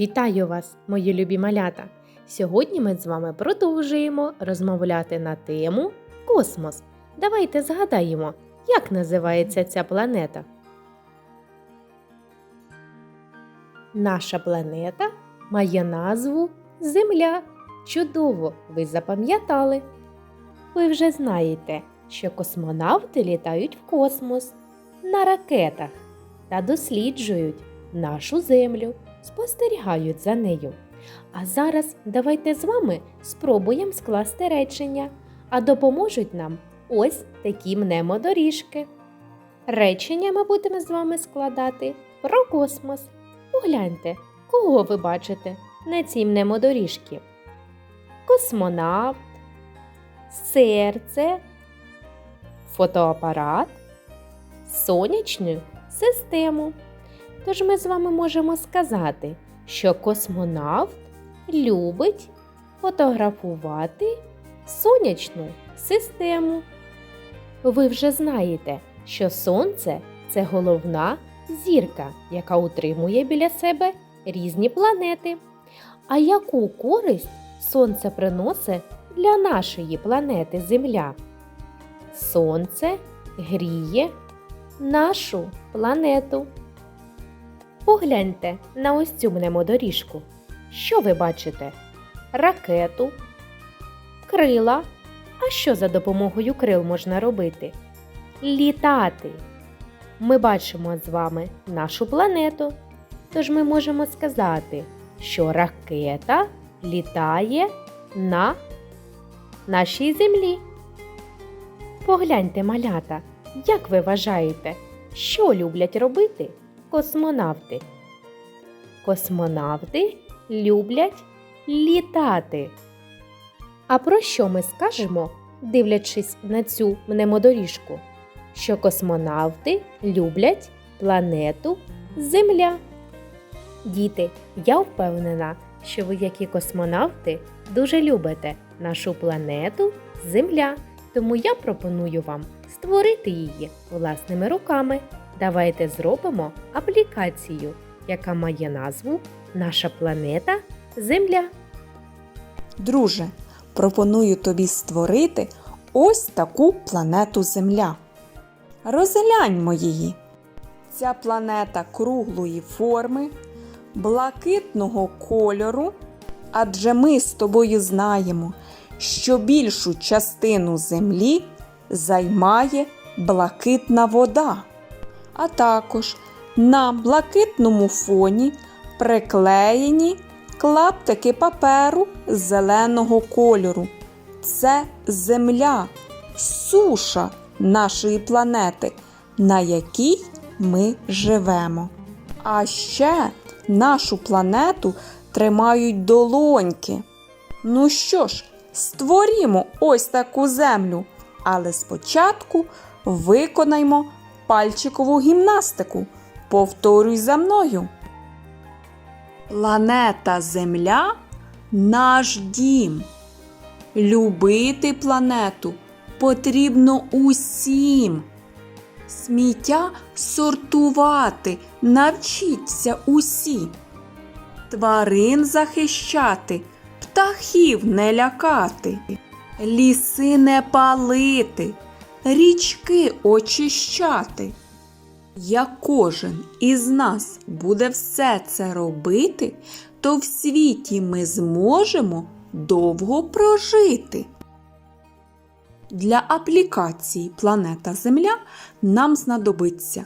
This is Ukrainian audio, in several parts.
Вітаю вас, мої любі малята! Сьогодні ми з вами продовжуємо розмовляти на тему Космос. Давайте згадаємо, як називається ця планета. Наша планета має назву Земля. Чудово! Ви запам'ятали. Ви вже знаєте, що космонавти літають в космос на ракетах та досліджують нашу землю, спостерігають за нею. А зараз давайте з вами спробуємо скласти речення, а допоможуть нам ось такі мнемодоріжки. Речення ми будемо з вами складати про космос. Погляньте, кого ви бачите на цій мнемодоріжці. Космонавт, серце, фотоапарат, сонячну систему. Тож ми з вами можемо сказати, що космонавт любить фотографувати сонячну систему. Ви вже знаєте, що Сонце це головна зірка, яка утримує біля себе різні планети. А яку користь Сонце приносить для нашої планети Земля? Сонце гріє нашу планету. Погляньте на ось цю мнемодоріжку. Що ви бачите? Ракету, крила. А що за допомогою крил можна робити? Літати. Ми бачимо з вами нашу планету. Тож ми можемо сказати, що ракета літає на нашій землі. Погляньте, малята, як ви вважаєте, що люблять робити космонавти? Космонавти люблять літати. А про що ми скажемо, дивлячись на цю мнемодоріжку? Що космонавти люблять планету Земля. Діти, я впевнена, що ви, як і космонавти, дуже любите нашу планету Земля. Тому я пропоную вам створити її власними руками. Давайте зробимо аплікацію, яка має назву Наша планета Земля. Друже, пропоную тобі створити ось таку планету Земля. Розгляньмо її. Ця планета круглої форми, блакитного кольору, адже ми з тобою знаємо, що більшу частину Землі займає блакитна вода. А також на блакитному фоні приклеєні клаптики паперу зеленого кольору. Це земля, суша нашої планети, на якій ми живемо. А ще нашу планету тримають долоньки. Ну що ж, створімо ось таку землю, але спочатку виконаймо пальчикову гімнастику. Повторюй за мною. Планета Земля наш дім. Любити планету потрібно усім. Сміття сортувати навчіться усі. Тварин захищати, птахів не лякати, ліси не палити, річки очищати. Як кожен із нас буде все це робити, то в світі ми зможемо довго прожити. Для аплікації Планета Земля нам знадобиться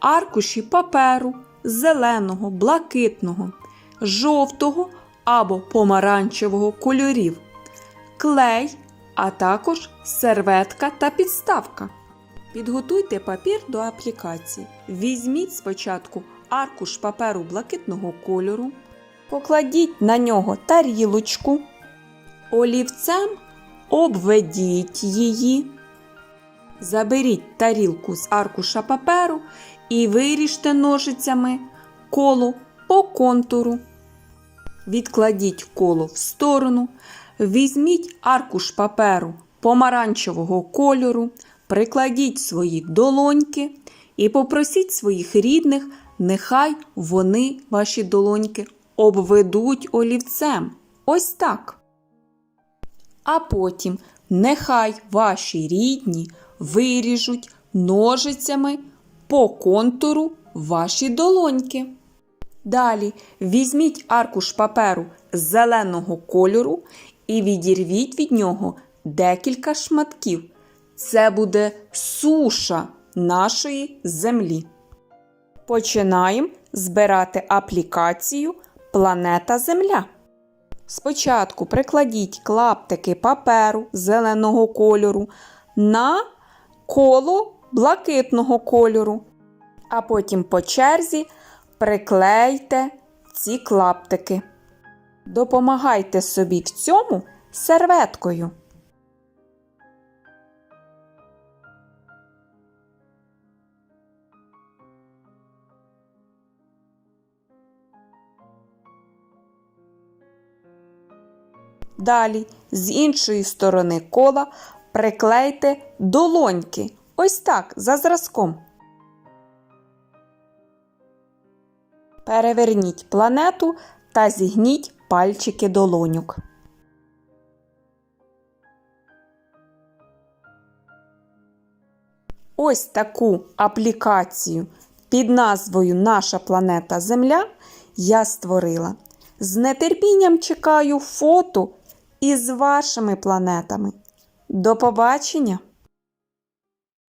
аркуші паперу зеленого, блакитного, жовтого або помаранчевого кольорів, клей, а також серветка та підставка. Підготуйте папір до аплікації. Візьміть спочатку аркуш паперу блакитного кольору, покладіть на нього тарілочку, олівцем обведіть її, заберіть тарілку з аркуша паперу і виріжте ножицями коло по контуру. Відкладіть коло в сторону, візьміть аркуш паперу помаранчевого кольору, прикладіть свої долоньки і попросіть своїх рідних, нехай вони, ваші долоньки, обведуть олівцем. Ось так. А потім нехай ваші рідні виріжуть ножицями по контуру ваші долоньки. Далі візьміть аркуш паперу зеленого кольору і відірвіть від нього декілька шматків. Це буде суша нашої землі. Починаємо збирати аплікацію Планета Земля. Спочатку прикладіть клаптики паперу зеленого кольору на коло блакитного кольору, а потім по черзі приклейте ці клаптики. Допомагайте собі в цьому серветкою. Далі з іншої сторони кола приклейте долоньки. Ось так, за зразком. Переверніть планету та зігніть пальчики долоньок. Ось таку аплікацію під назвою Наша планета Земля я створила. З нетерпінням чекаю фото із вашими планетами. До побачення!